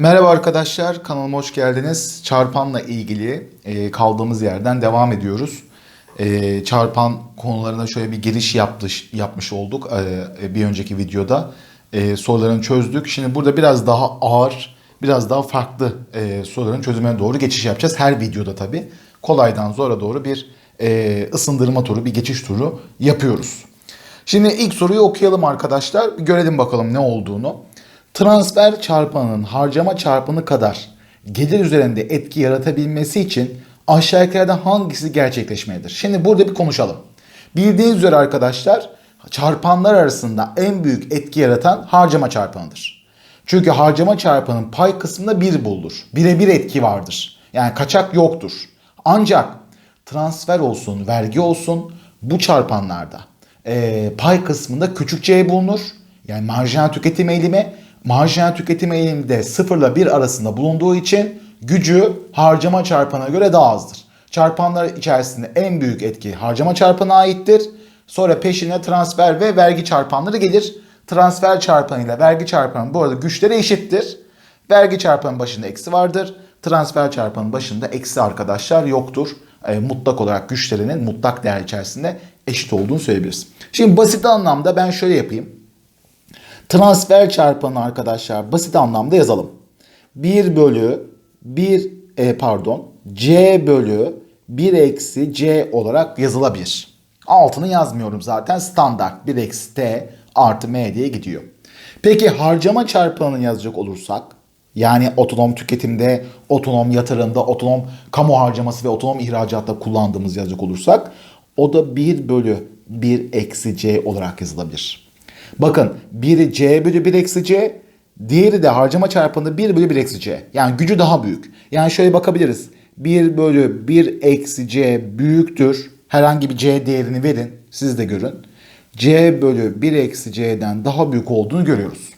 Merhaba arkadaşlar, kanalıma hoş geldiniz. Çarpanla ilgili e, kaldığımız yerden devam ediyoruz. E, çarpan konularına şöyle bir giriş yaptı, yapmış olduk e, bir önceki videoda. Sorularını çözdük. Şimdi burada biraz daha ağır, biraz daha farklı soruların çözümüne doğru geçiş yapacağız. Her videoda tabii. Kolaydan zora doğru bir ısındırma turu, bir geçiş turu yapıyoruz. Şimdi ilk soruyu okuyalım arkadaşlar. Görelim bakalım ne olduğunu. Transfer çarpanının harcama çarpanı kadar gelir üzerinde etki yaratabilmesi için aşağıdakilerden hangisi gerçekleşmelidir? Şimdi burada bir konuşalım. Bildiğiniz üzere arkadaşlar çarpanlar arasında en büyük etki yaratan harcama çarpanıdır. Çünkü harcama çarpanın pay kısmında bir bulunur. Birebir etki vardır. Yani kaçak yoktur. Ancak transfer olsun, vergi olsun bu çarpanlarda e, pay kısmında küçük c bulunur. Yani marjinal tüketim eğilimi marjinal tüketim eğilimi de 0 ile 1 arasında bulunduğu için gücü harcama çarpanına göre daha azdır. Çarpanlar içerisinde en büyük etki harcama çarpanına aittir. Sonra peşine transfer ve vergi çarpanları gelir. Transfer çarpanı ile vergi çarpanı bu arada güçleri eşittir. Vergi çarpanın başında eksi vardır. Transfer çarpanın başında eksi arkadaşlar yoktur. E, mutlak olarak güçlerinin mutlak değer içerisinde eşit olduğunu söyleyebiliriz. Şimdi basit anlamda ben şöyle yapayım. Transfer çarpanı arkadaşlar basit anlamda yazalım. 1 bölü 1 e, pardon C bölü 1 eksi C olarak yazılabilir. Altını yazmıyorum zaten standart 1 eksi T artı M diye gidiyor. Peki harcama çarpanını yazacak olursak yani otonom tüketimde, otonom yatırımda, otonom kamu harcaması ve otonom ihracatta kullandığımız yazacak olursak o da 1 bölü 1 eksi C olarak yazılabilir. Bakın biri C bölü 1 eksi C, diğeri de harcama çarpanında 1 bölü 1 eksi C. Yani gücü daha büyük. Yani şöyle bakabiliriz. 1 bölü 1 eksi C büyüktür. Herhangi bir C değerini verin. Siz de görün. C bölü 1 eksi C'den daha büyük olduğunu görüyoruz.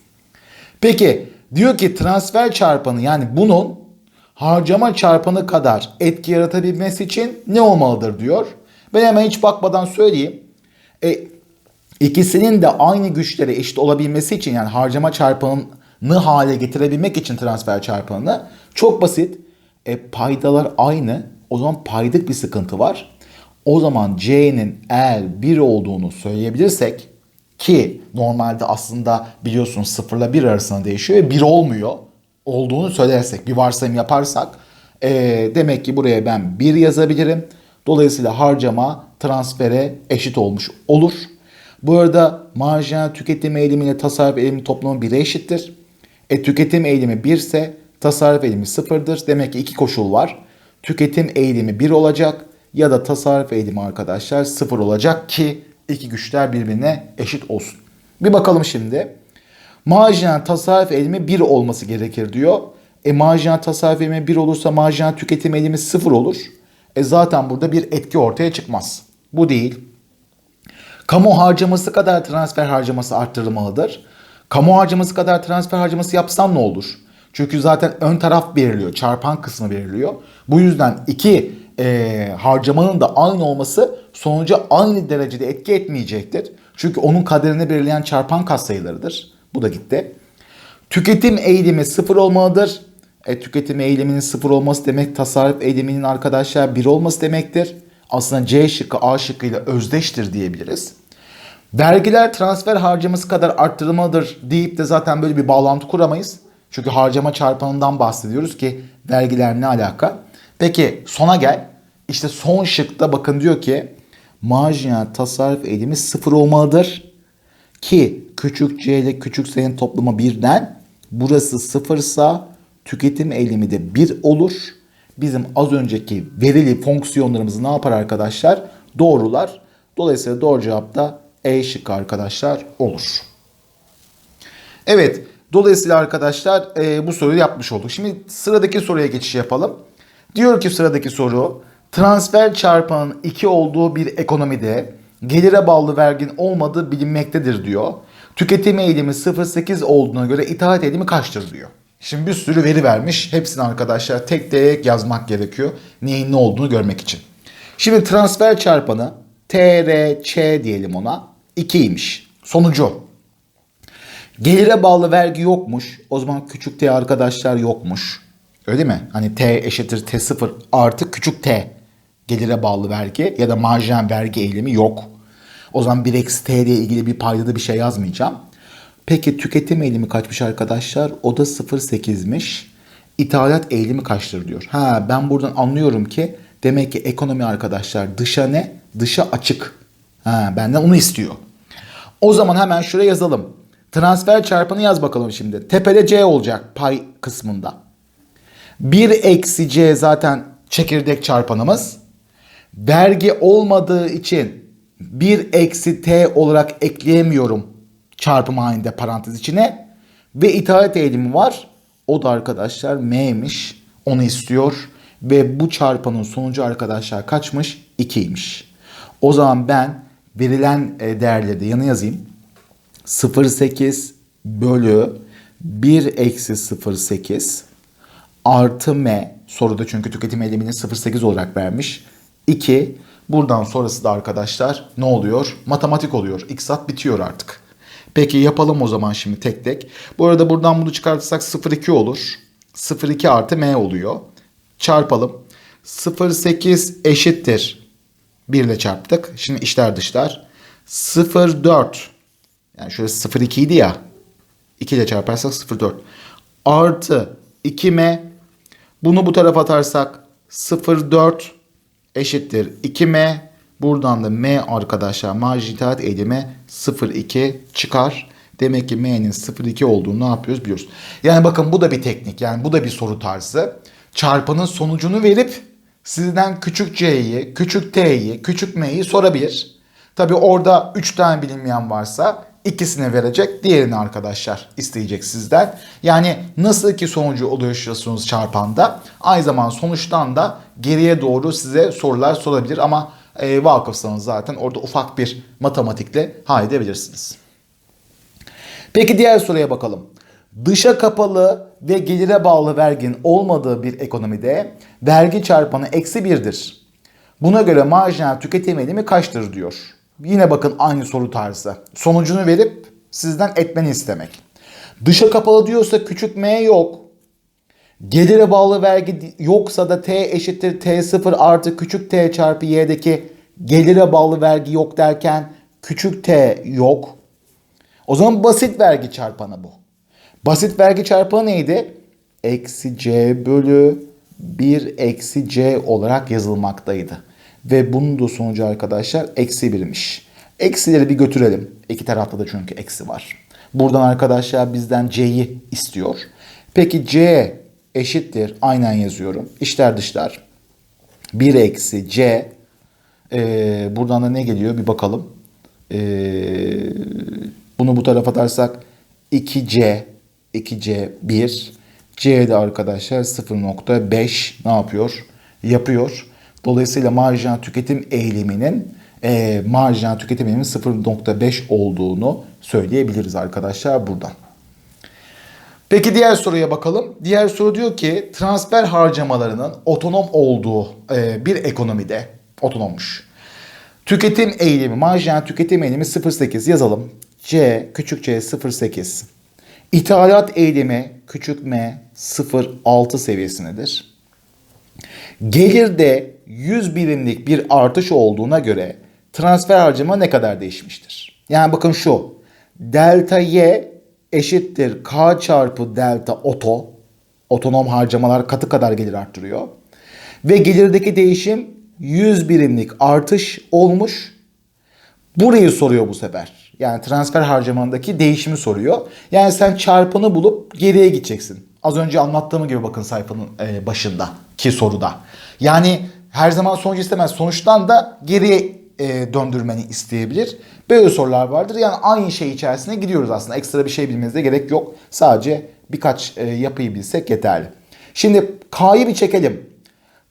Peki diyor ki transfer çarpanı yani bunun harcama çarpanı kadar etki yaratabilmesi için ne olmalıdır diyor. Ben hemen hiç bakmadan söyleyeyim. E, ikisinin de aynı güçlere eşit olabilmesi için yani harcama çarpanını hale getirebilmek için transfer çarpanını çok basit. E, paydalar aynı. O zaman paydık bir sıkıntı var. O zaman C'nin eğer 1 olduğunu söyleyebilirsek ki normalde aslında biliyorsunuz 0 ile 1 arasında değişiyor ve 1 olmuyor. Olduğunu söylersek bir varsayım yaparsak e, demek ki buraya ben 1 yazabilirim. Dolayısıyla harcama transfere eşit olmuş olur. Bu arada marjinal tüketim eğilimi ile tasarruf eğilimi toplamı 1'e eşittir. E tüketim eğilimi 1 ise tasarruf eğilimi 0'dır. Demek ki iki koşul var. Tüketim eğilimi 1 olacak ya da tasarruf eğilimi arkadaşlar 0 olacak ki iki güçler birbirine eşit olsun. Bir bakalım şimdi. Marjinal tasarruf eğilimi 1 olması gerekir diyor. E marjinal tasarruf eğilimi 1 olursa marjinal tüketim eğilimi 0 olur. E zaten burada bir etki ortaya çıkmaz. Bu değil. Kamu harcaması kadar transfer harcaması arttırılmalıdır. Kamu harcaması kadar transfer harcaması yapsam ne olur? Çünkü zaten ön taraf belirliyor, çarpan kısmı belirliyor. Bu yüzden iki e, harcamanın da aynı olması sonuca aynı derecede etki etmeyecektir. Çünkü onun kaderini belirleyen çarpan katsayılarıdır. Bu da gitti. Tüketim eğilimi sıfır olmalıdır. E, tüketim eğiliminin sıfır olması demek tasarruf eğiliminin arkadaşlar bir olması demektir. Aslında C şıkkı A şıkkı ile özdeştir diyebiliriz. Vergiler transfer harcaması kadar arttırılmalıdır deyip de zaten böyle bir bağlantı kuramayız. Çünkü harcama çarpanından bahsediyoruz ki vergiler ne alaka? Peki sona gel. İşte son şıkta bakın diyor ki marjinal tasarruf eğilimi sıfır olmalıdır. Ki küçük c ile küçük s'nin toplamı birden burası sıfırsa tüketim eğilimi de 1 olur. Bizim az önceki verili fonksiyonlarımızı ne yapar arkadaşlar? Doğrular. Dolayısıyla doğru cevap da E şıkkı arkadaşlar olur. Evet. Dolayısıyla arkadaşlar e, bu soruyu yapmış olduk. Şimdi sıradaki soruya geçiş yapalım. Diyor ki sıradaki soru transfer çarpanın 2 olduğu bir ekonomide gelire bağlı vergin olmadığı bilinmektedir diyor. Tüketim eğilimi 0.8 olduğuna göre itaat eğilimi kaçtır diyor. Şimdi bir sürü veri vermiş. Hepsini arkadaşlar tek tek yazmak gerekiyor. Neyin ne olduğunu görmek için. Şimdi transfer çarpanı TRC diyelim ona 2'ymiş. Sonucu. Gelire bağlı vergi yokmuş. O zaman küçük t arkadaşlar yokmuş. Öyle değil mi? Hani t eşittir t0 artı küçük t gelire bağlı vergi ya da marjinal vergi eğilimi yok. O zaman 1 eksi t ile ilgili bir paydada bir şey yazmayacağım. Peki tüketim eğilimi kaçmış arkadaşlar? O da 0.8'miş. İthalat eğilimi kaçtır diyor. Ha ben buradan anlıyorum ki demek ki ekonomi arkadaşlar dışa ne? Dışa açık. Ha benden onu istiyor. O zaman hemen şuraya yazalım. Transfer çarpanı yaz bakalım şimdi. Tepede C olacak pay kısmında. 1 eksi C zaten çekirdek çarpanımız. Vergi olmadığı için 1 eksi T olarak ekleyemiyorum çarpım halinde parantez içine. Ve ithalat eğilimi var. O da arkadaşlar M'miş. Onu istiyor. Ve bu çarpanın sonucu arkadaşlar kaçmış? 2'ymiş. O zaman ben verilen e, değerleri de yanı yazayım. 0.8 bölü 1 eksi 0.8 artı m soruda çünkü tüketim eylemini 0.8 olarak vermiş. 2 buradan sonrası da arkadaşlar ne oluyor? Matematik oluyor. İksat bitiyor artık. Peki yapalım o zaman şimdi tek tek. Bu arada buradan bunu çıkartırsak 0.2 olur. 0.2 artı m oluyor. Çarpalım. 0.8 eşittir. 1 ile çarptık. Şimdi içler dışlar. 0.4 yani şurası 0.2 idi ya. 2 ile çarparsak 0.4. Artı 2m. Bunu bu tarafa atarsak 0.4 eşittir 2m. Buradan da m arkadaşlar marjinal eğilimi 0.2 çıkar. Demek ki m'nin 0.2 olduğunu ne yapıyoruz biliyoruz. Yani bakın bu da bir teknik. Yani bu da bir soru tarzı. Çarpanın sonucunu verip sizden küçük c'yi, küçük t'yi, küçük m'yi sorabilir. Tabi orada 3 tane bilinmeyen varsa ikisine verecek, diğerini arkadaşlar isteyecek sizden. Yani nasıl ki sonucu oluşturuyorsunuz çarpanda, aynı zaman sonuçtan da geriye doğru size sorular sorabilir ama e, vakıfsanız zaten orada ufak bir matematikle halledebilirsiniz. Peki diğer soruya bakalım. Dışa kapalı ve gelire bağlı verginin olmadığı bir ekonomide vergi çarpanı eksi birdir. Buna göre marjinal tüketim eğilimi kaçtır diyor. Yine bakın aynı soru tarzı. Sonucunu verip sizden etmeni istemek. Dışa kapalı diyorsa küçük m yok. Gelire bağlı vergi yoksa da t eşittir t0 artı küçük t çarpı y'deki gelire bağlı vergi yok derken küçük t yok. O zaman basit vergi çarpanı bu. Basit vergi çarpanı neydi? Eksi c bölü 1 eksi c olarak yazılmaktaydı. Ve bunun da sonucu arkadaşlar eksi birmiş. Eksileri bir götürelim. İki tarafta da çünkü eksi var. Buradan arkadaşlar bizden c'yi istiyor. Peki c eşittir. Aynen yazıyorum. İşler dışlar. 1 eksi c. Ee, buradan da ne geliyor bir bakalım. Ee, bunu bu tarafa atarsak 2c 2c 1 c'de arkadaşlar 0.5 ne yapıyor? Yapıyor. Dolayısıyla marjinal tüketim eğiliminin e, marjinal tüketim eğiliminin 0.5 olduğunu söyleyebiliriz arkadaşlar buradan. Peki diğer soruya bakalım. Diğer soru diyor ki transfer harcamalarının otonom olduğu e, bir ekonomide otonommuş. Tüketim eğilimi, marjinal tüketim eğilimi 0.8 yazalım. C küçük c 0.8. İthalat eğilimi küçük m 0.6 seviyesindedir. Gelirde 100 birimlik bir artış olduğuna göre transfer harcama ne kadar değişmiştir? Yani bakın şu. Delta Y eşittir K çarpı delta oto. Otonom harcamalar katı kadar gelir arttırıyor. Ve gelirdeki değişim 100 birimlik artış olmuş. Burayı soruyor bu sefer. Yani transfer harcamandaki değişimi soruyor. Yani sen çarpanı bulup geriye gideceksin. Az önce anlattığım gibi bakın sayfanın e, başında ki soruda. Yani her zaman sonuç istemez. Sonuçtan da geriye e, döndürmeni isteyebilir. Böyle sorular vardır. Yani aynı şey içerisine gidiyoruz aslında. Ekstra bir şey bilmenize gerek yok. Sadece birkaç e, yapıyı bilsek yeterli. Şimdi K'yı bir çekelim.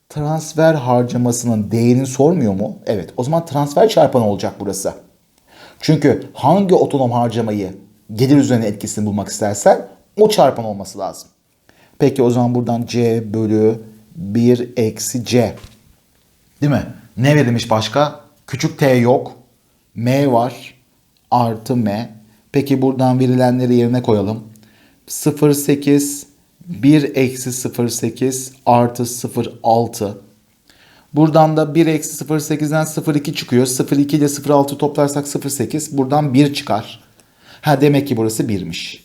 Transfer harcamasının değerini sormuyor mu? Evet. O zaman transfer çarpanı olacak burası. Çünkü hangi otonom harcamayı gelir üzerine etkisini bulmak istersen o çarpan olması lazım. Peki o zaman buradan C bölü 1 eksi C. Değil mi? Ne verilmiş başka? Küçük t yok. M var. Artı M. Peki buradan verilenleri yerine koyalım. 0,8 1 eksi 0,8 artı 0,6 Buradan da 1 eksi 0,8'den 0,2 çıkıyor. 0,2 ile 0,6 toplarsak 0,8. Buradan 1 çıkar. Ha demek ki burası 1'miş.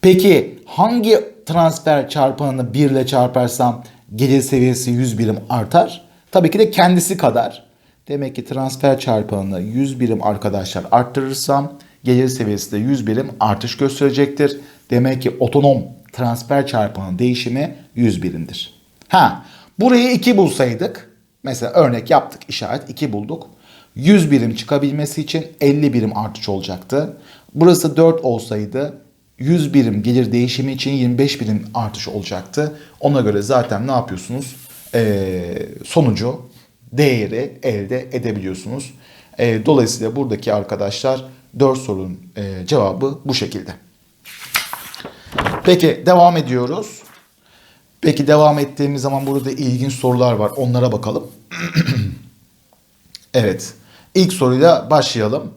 Peki hangi transfer çarpanını 1 ile çarparsam gelir seviyesi 100 birim artar? Tabii ki de kendisi kadar. Demek ki transfer çarpanını 100 birim arkadaşlar arttırırsam gelir seviyesi de 100 birim artış gösterecektir. Demek ki otonom transfer çarpanının değişimi 100 birimdir. Ha burayı 2 bulsaydık mesela örnek yaptık işaret 2 bulduk. 100 birim çıkabilmesi için 50 birim artış olacaktı. Burası 4 olsaydı 100 birim gelir değişimi için 25 birim artış olacaktı. Ona göre zaten ne yapıyorsunuz? Ee, sonucu, değeri elde edebiliyorsunuz. Ee, dolayısıyla buradaki arkadaşlar 4 sorunun e, cevabı bu şekilde. Peki devam ediyoruz. Peki devam ettiğimiz zaman burada ilginç sorular var. Onlara bakalım. evet. İlk soruyla başlayalım.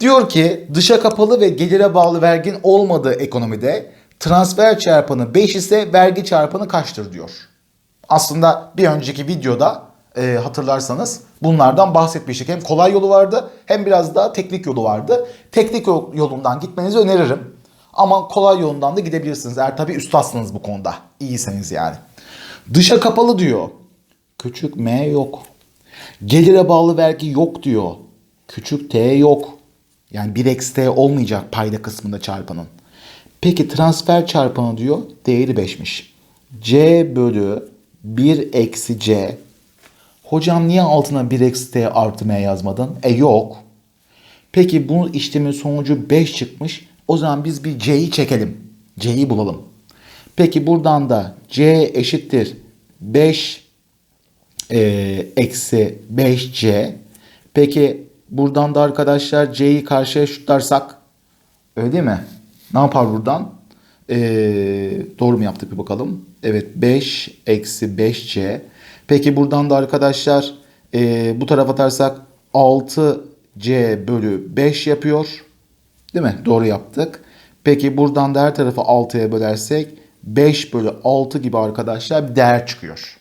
Diyor ki dışa kapalı ve gelire bağlı vergin olmadığı ekonomide transfer çarpanı 5 ise vergi çarpanı kaçtır diyor. Aslında bir önceki videoda e, hatırlarsanız bunlardan bahsetmiştik. Hem kolay yolu vardı hem biraz daha teknik yolu vardı. Teknik yolundan gitmenizi öneririm. Ama kolay yolundan da gidebilirsiniz. Eğer tabii üstadsınız bu konuda. İyiseniz yani. Dışa kapalı diyor. Küçük M yok. Gelire bağlı vergi yok diyor. Küçük T yok. Yani 1 eksi T olmayacak payda kısmında çarpanın. Peki transfer çarpanı diyor değeri 5'miş. C bölü 1 eksi C. Hocam niye altına 1 eksi T artı yazmadın? E yok. Peki bu işlemin sonucu 5 çıkmış. O zaman biz bir C'yi çekelim. C'yi bulalım. Peki buradan da C eşittir 5 e, eksi 5C. Peki buradan da arkadaşlar C'yi karşıya şutlarsak öyle değil mi? Ne yapar buradan? E, doğru mu yaptık bir bakalım. Evet 5 eksi 5C. Peki buradan da arkadaşlar e, bu tarafa atarsak 6C bölü 5 yapıyor. Değil mi? Doğru yaptık. Peki buradan da her tarafı 6'ya bölersek 5 bölü 6 gibi arkadaşlar bir değer çıkıyor.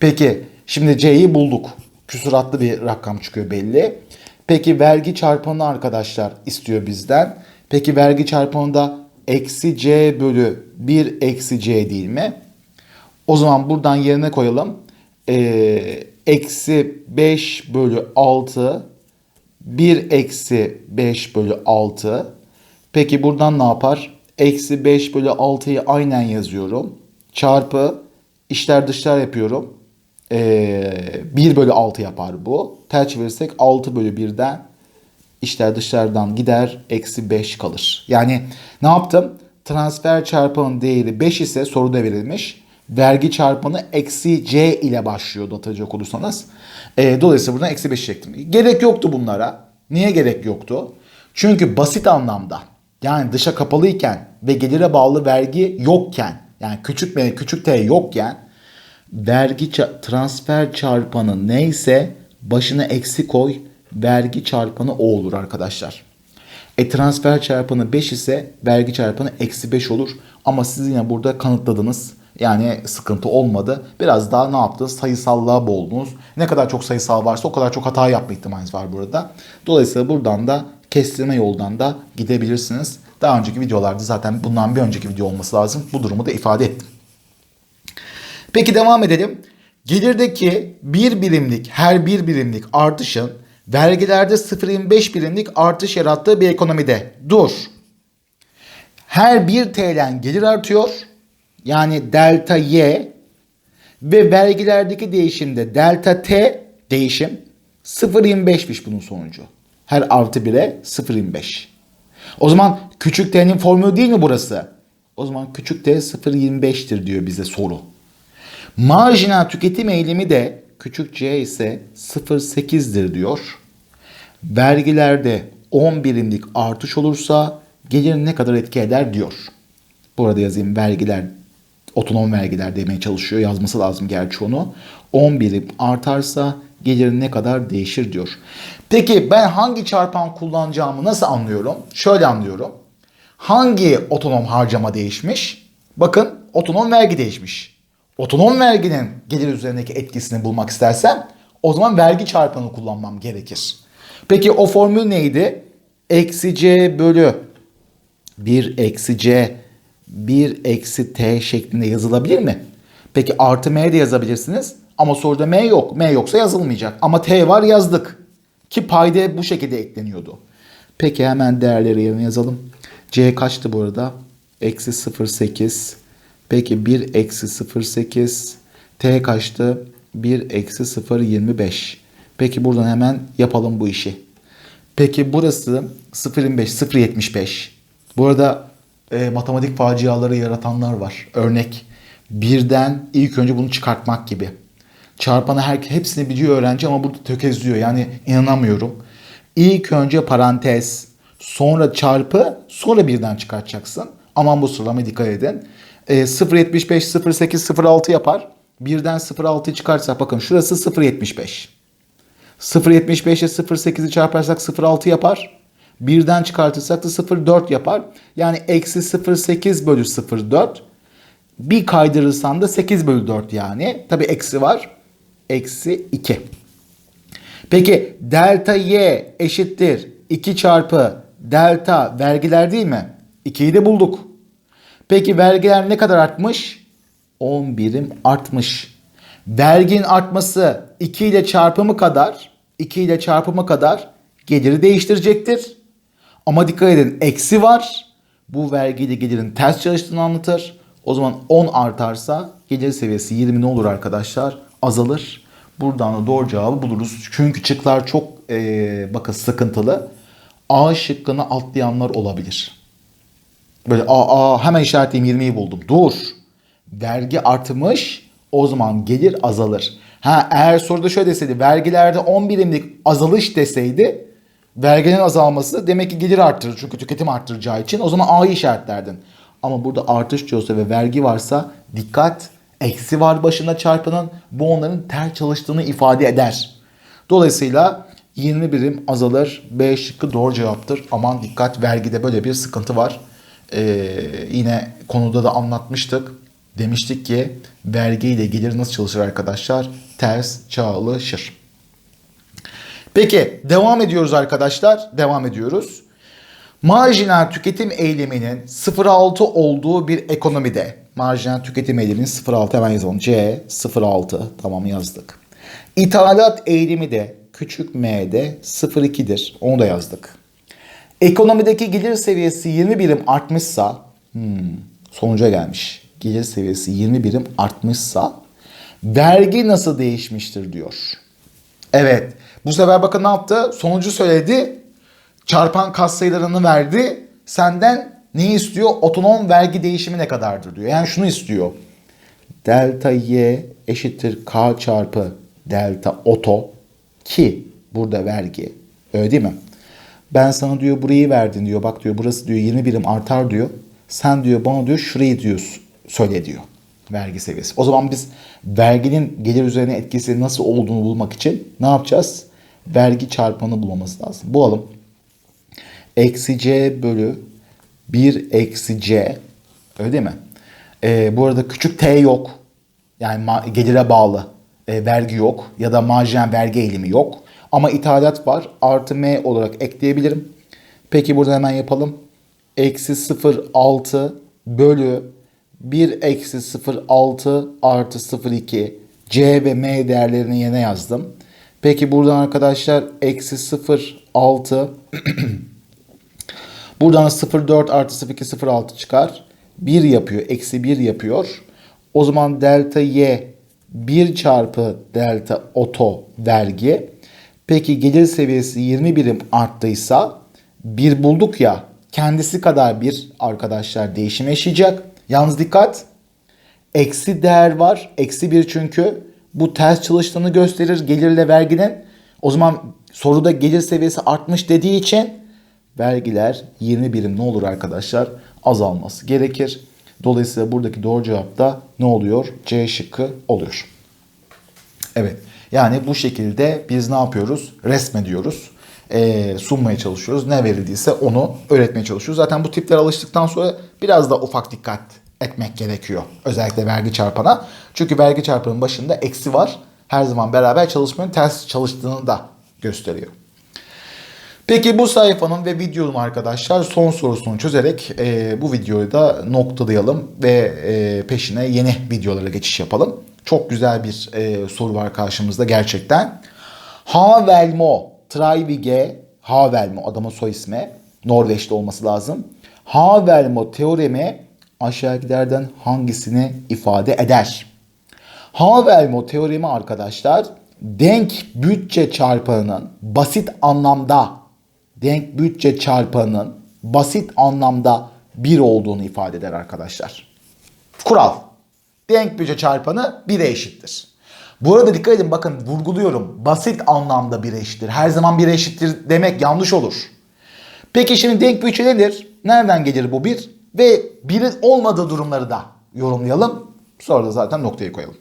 Peki şimdi C'yi bulduk. Küsuratlı bir rakam çıkıyor belli. Peki vergi çarpanı arkadaşlar istiyor bizden. Peki vergi çarpanı da eksi C bölü 1 eksi C değil mi? O zaman buradan yerine koyalım. Ee, eksi 5 bölü 6 1 eksi 5 bölü 6. Peki buradan ne yapar? Eksi 5 bölü 6'yı aynen yazıyorum. Çarpı işler dışlar yapıyorum. Ee, 1 bölü 6 yapar bu. Tel çevirirsek 6 bölü 1'den işler dışlardan gider. Eksi 5 kalır. Yani ne yaptım? Transfer çarpanın değeri 5 ise soruda verilmiş. Vergi çarpanı eksi c ile başlıyordu hatırlayacak olursanız. E, dolayısıyla buradan eksi 5 çektim. Gerek yoktu bunlara. Niye gerek yoktu? Çünkü basit anlamda yani dışa kapalıyken ve gelire bağlı vergi yokken yani küçük m küçük t yokken vergi transfer çarpanı neyse başına eksi koy vergi çarpanı o olur arkadaşlar. E transfer çarpanı 5 ise vergi çarpanı eksi 5 olur. Ama siz yine burada kanıtladınız. Yani sıkıntı olmadı. Biraz daha ne yaptınız? Sayısallığa boğuldunuz. Ne kadar çok sayısal varsa o kadar çok hata yapma ihtimaliniz var burada. Dolayısıyla buradan da kestirme yoldan da gidebilirsiniz. Daha önceki videolarda zaten bundan bir önceki video olması lazım. Bu durumu da ifade ettim. Peki devam edelim. Gelirdeki bir birimlik her bir birimlik artışın vergilerde 0.25 birimlik artış yarattığı bir ekonomide dur. Her bir TL'n gelir artıyor yani delta Y ve vergilerdeki değişimde delta T değişim 0.25'miş bunun sonucu. Her artı 1'e 0.25. O zaman küçük t'nin formülü değil mi burası? O zaman küçük t 0.25'tir diyor bize soru. Marjinal tüketim eğilimi de küçük c ise 0.8'dir diyor. Vergilerde 10 birimlik artış olursa gelir ne kadar etki eder diyor. Burada yazayım vergiler otonom vergiler demeye çalışıyor. Yazması lazım gerçi onu. 10 birim artarsa gelirin ne kadar değişir diyor. Peki ben hangi çarpan kullanacağımı nasıl anlıyorum? Şöyle anlıyorum. Hangi otonom harcama değişmiş? Bakın otonom vergi değişmiş. Otonom verginin gelir üzerindeki etkisini bulmak istersem o zaman vergi çarpanı kullanmam gerekir. Peki o formül neydi? Eksi c bölü 1 eksi c 1 eksi t şeklinde yazılabilir mi? Peki artı m de yazabilirsiniz. Ama soruda m yok. M yoksa yazılmayacak. Ama t var yazdık. Ki payda bu şekilde ekleniyordu. Peki hemen değerleri yerine yazalım. c kaçtı bu arada? Eksi 0,8. Peki 1 eksi 0,8. t kaçtı? 1 eksi 0,25. Peki buradan hemen yapalım bu işi. Peki burası 0.25, 0.75. Bu arada e, matematik faciaları yaratanlar var. Örnek birden ilk önce bunu çıkartmak gibi. Çarpanı her, hepsini biliyor öğrenci ama burada tökezliyor. Yani inanamıyorum. İlk önce parantez, sonra çarpı, sonra birden çıkartacaksın. Aman bu sıralamaya dikkat edin. E, 0.75, 0.8, 0.6 yapar. Birden 0.6'yı çıkartsak bakın şurası 0.75. 0.75 ile 0.8'i çarparsak 0.6 yapar. Birden çıkartırsak da 0.4 yapar. Yani eksi 0.8 bölü 0.4. Bir kaydırırsan da 8 bölü 4 yani. Tabi eksi var. Eksi 2. Peki delta y eşittir 2 çarpı delta vergiler değil mi? 2'yi de bulduk. Peki vergiler ne kadar artmış? 10 birim artmış. Verginin artması 2 ile çarpımı kadar 2 ile çarpımı kadar geliri değiştirecektir. Ama dikkat edin eksi var. Bu vergiyle gelirin ters çalıştığını anlatır. O zaman 10 artarsa gelir seviyesi 20 ne olur arkadaşlar? Azalır. Buradan da doğru cevabı buluruz. Çünkü çıklar çok ee, bakın sıkıntılı. A şıkkını atlayanlar olabilir. Böyle aa, aa hemen işaretleyeyim 20'yi buldum. Dur. Vergi artmış o zaman gelir azalır. Ha eğer soruda şöyle deseydi vergilerde 10 birimlik azalış deseydi verginin azalması demek ki gelir arttırır. Çünkü tüketim arttıracağı için o zaman A'yı işaretlerdin. Ama burada artış diyorsa ve vergi varsa dikkat eksi var başına çarpının bu onların ter çalıştığını ifade eder. Dolayısıyla 20 birim azalır. B şıkkı doğru cevaptır. Aman dikkat vergide böyle bir sıkıntı var. Ee, yine konuda da anlatmıştık. Demiştik ki vergi ile gelir nasıl çalışır arkadaşlar? Ters çalışır. Peki devam ediyoruz arkadaşlar. Devam ediyoruz. Marjinal tüketim eyleminin 0.6 olduğu bir ekonomide marjinal tüketim eyleminin 0.6 hemen yazalım. C 0.6 tamam yazdık. İthalat eylemi de küçük m'de 0.2'dir. Onu da yazdık. Ekonomideki gelir seviyesi 20 birim artmışsa hmm, sonuca gelmiş. Gelir seviyesi 20 birim artmışsa vergi nasıl değişmiştir diyor. Evet. Bu sefer bakın ne yaptı? Sonucu söyledi. Çarpan katsayılarını verdi. Senden ne istiyor? Otonom vergi değişimi ne kadardır diyor. Yani şunu istiyor. Delta y eşittir k çarpı delta oto ki burada vergi. Öyle değil mi? Ben sana diyor burayı verdin diyor. Bak diyor burası diyor 20 birim artar diyor. Sen diyor bana diyor şurayı diyor söyle diyor. Vergi seviyesi. O zaman biz verginin gelir üzerine etkisi nasıl olduğunu bulmak için ne yapacağız? Vergi çarpanı bulmamız lazım. Bulalım. Eksi c bölü 1 eksi c. Öyle değil mi? Ee, bu arada küçük t yok. Yani gelire bağlı e, vergi yok. Ya da marjinal vergi eğilimi yok. Ama ithalat var. Artı m olarak ekleyebilirim. Peki burada hemen yapalım. Eksi 0,6 bölü 1 eksi 0,6 artı 0,2 C ve M değerlerini yerine yazdım. Peki buradan arkadaşlar eksi 0,6 buradan 0,4 artı 0,2 0,6 çıkar. 1 yapıyor. Eksi 1 yapıyor. O zaman delta Y 1 çarpı delta oto vergi. Peki gelir seviyesi 20 birim arttıysa 1 bulduk ya kendisi kadar bir arkadaşlar değişim yaşayacak. Yalnız dikkat. Eksi değer var. Eksi bir çünkü bu ters çalıştığını gösterir gelirle verginin. O zaman soruda gelir seviyesi artmış dediği için vergiler 20 birim ne olur arkadaşlar? Azalması gerekir. Dolayısıyla buradaki doğru cevap da ne oluyor? C şıkkı oluyor. Evet. Yani bu şekilde biz ne yapıyoruz? Resmediyoruz. E, sunmaya çalışıyoruz. Ne verildiyse onu öğretmeye çalışıyoruz. Zaten bu tiplere alıştıktan sonra biraz da ufak dikkat etmek gerekiyor. Özellikle vergi çarpana. Çünkü vergi çarpanın başında eksi var. Her zaman beraber çalışmanın ters çalıştığını da gösteriyor. Peki bu sayfanın ve videonun arkadaşlar son sorusunu çözerek e, bu videoyu da noktalayalım ve e, peşine yeni videolara geçiş yapalım. Çok güzel bir e, soru var karşımızda gerçekten. Havelmo Traivige Havelmo adamın soy ismi Norveçli olması lazım. Havelmo teoremi aşağıdakilerden hangisini ifade eder? Havelmo teoremi arkadaşlar denk bütçe çarpanının basit anlamda denk bütçe çarpanının basit anlamda bir olduğunu ifade eder arkadaşlar. Kural. Denk bütçe çarpanı 1'e eşittir. Bu arada dikkat edin bakın vurguluyorum. Basit anlamda 1'e eşittir. Her zaman 1'e eşittir demek yanlış olur. Peki şimdi denk bütçe nedir? Nereden gelir bu 1? Ve 1'in olmadığı durumları da yorumlayalım. Sonra da zaten noktayı koyalım.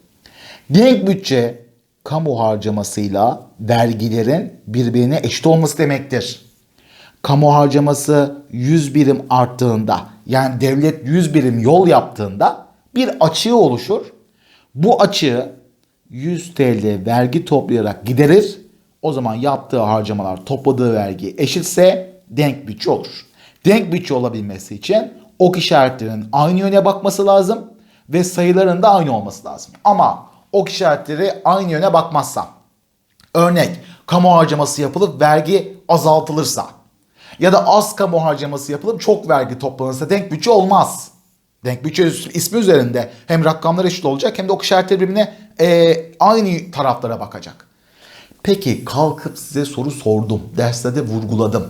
Denk bütçe kamu harcamasıyla vergilerin birbirine eşit olması demektir. Kamu harcaması 100 birim arttığında yani devlet 100 birim yol yaptığında bir açığı oluşur. Bu açığı 100 TL vergi toplayarak giderir. O zaman yaptığı harcamalar topladığı vergi eşitse denk bütçe olur. Denk bütçe olabilmesi için ok işaretlerinin aynı yöne bakması lazım ve sayıların da aynı olması lazım. Ama ok işaretleri aynı yöne bakmazsa örnek kamu harcaması yapılıp vergi azaltılırsa ya da az kamu harcaması yapılıp çok vergi toplanırsa denk bütçe olmaz. Denk bütçe ismi üzerinde hem rakamlar eşit olacak hem de ok işaretleri birbirine e, aynı taraflara bakacak. Peki kalkıp size soru sordum. Derslerde vurguladım.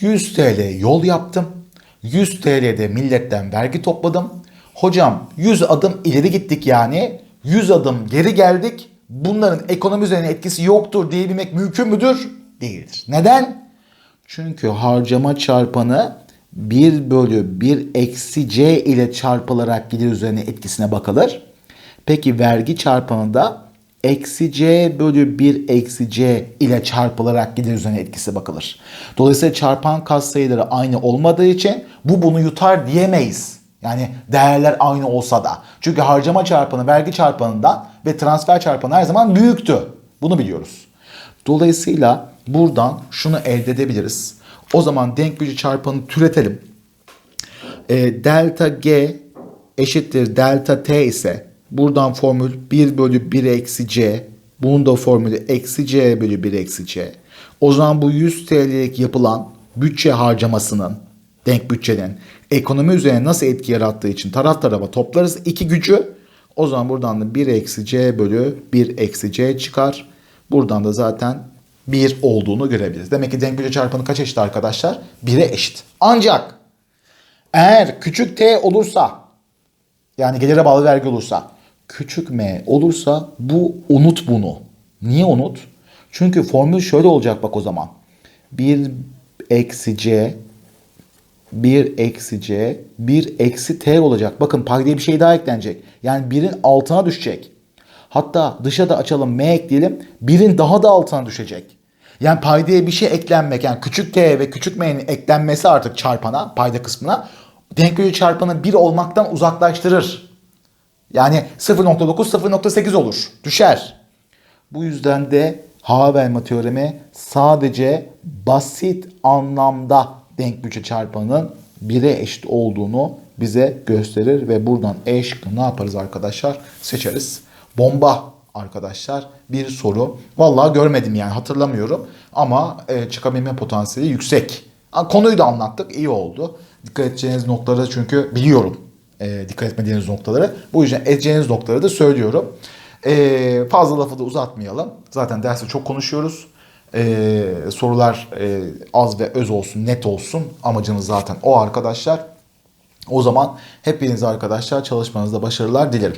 100 TL yol yaptım. 100 TL'de milletten vergi topladım. Hocam 100 adım ileri gittik yani. 100 adım geri geldik. Bunların ekonomi üzerine etkisi yoktur diyebilmek mümkün müdür? Değildir. Neden? Çünkü harcama çarpanı 1 bölü 1 eksi c ile çarpılarak gider üzerine etkisine bakılır. Peki vergi çarpanında eksi c bölü 1 eksi c ile çarpılarak gider üzerine etkisi bakılır. Dolayısıyla çarpan katsayıları aynı olmadığı için bu bunu yutar diyemeyiz. Yani değerler aynı olsa da. Çünkü harcama çarpanı vergi çarpanından ve transfer çarpanı her zaman büyüktü. Bunu biliyoruz. Dolayısıyla buradan şunu elde edebiliriz. O zaman denk bütçe çarpanı türetelim. E, delta G eşittir delta T ise buradan formül 1 bölü 1 eksi C. Bunun da formülü eksi C bölü 1 eksi C. O zaman bu 100 TL'lik yapılan bütçe harcamasının denk bütçenin ekonomi üzerine nasıl etki yarattığı için taraf tarafa toplarız iki gücü. O zaman buradan da 1 eksi C bölü 1 eksi C çıkar. Buradan da zaten 1 olduğunu görebiliriz. Demek ki denk bütçe çarpanı kaç eşit arkadaşlar? 1'e eşit. Ancak eğer küçük t olursa yani gelire bağlı vergi olursa küçük m olursa bu unut bunu. Niye unut? Çünkü formül şöyle olacak bak o zaman. 1 eksi c 1 eksi c 1 eksi t olacak. Bakın paydaya bir şey daha eklenecek. Yani 1'in altına düşecek. Hatta dışa da açalım m ekleyelim. 1'in daha da altına düşecek. Yani paydaya bir şey eklenmek yani küçük t ve küçük m'nin eklenmesi artık çarpana payda kısmına denk bölü çarpanı 1 olmaktan uzaklaştırır. Yani 0.9 0.8 olur. Düşer. Bu yüzden de Havelma teoremi sadece basit anlamda denk bütçe çarpanının 1'e eşit olduğunu bize gösterir ve buradan E şıkkını ne yaparız arkadaşlar? Seçeriz. Bomba arkadaşlar bir soru. Vallahi görmedim yani hatırlamıyorum ama e, çıkabilme potansiyeli yüksek. Konuyu da anlattık iyi oldu. Dikkat edeceğiniz noktaları çünkü biliyorum e, dikkat etmediğiniz noktaları. Bu yüzden edeceğiniz noktaları da söylüyorum. E, fazla lafı da uzatmayalım. Zaten derste çok konuşuyoruz. E, sorular e, az ve öz olsun, net olsun. Amacımız zaten o arkadaşlar. O zaman hepinize arkadaşlar çalışmanızda başarılar dilerim.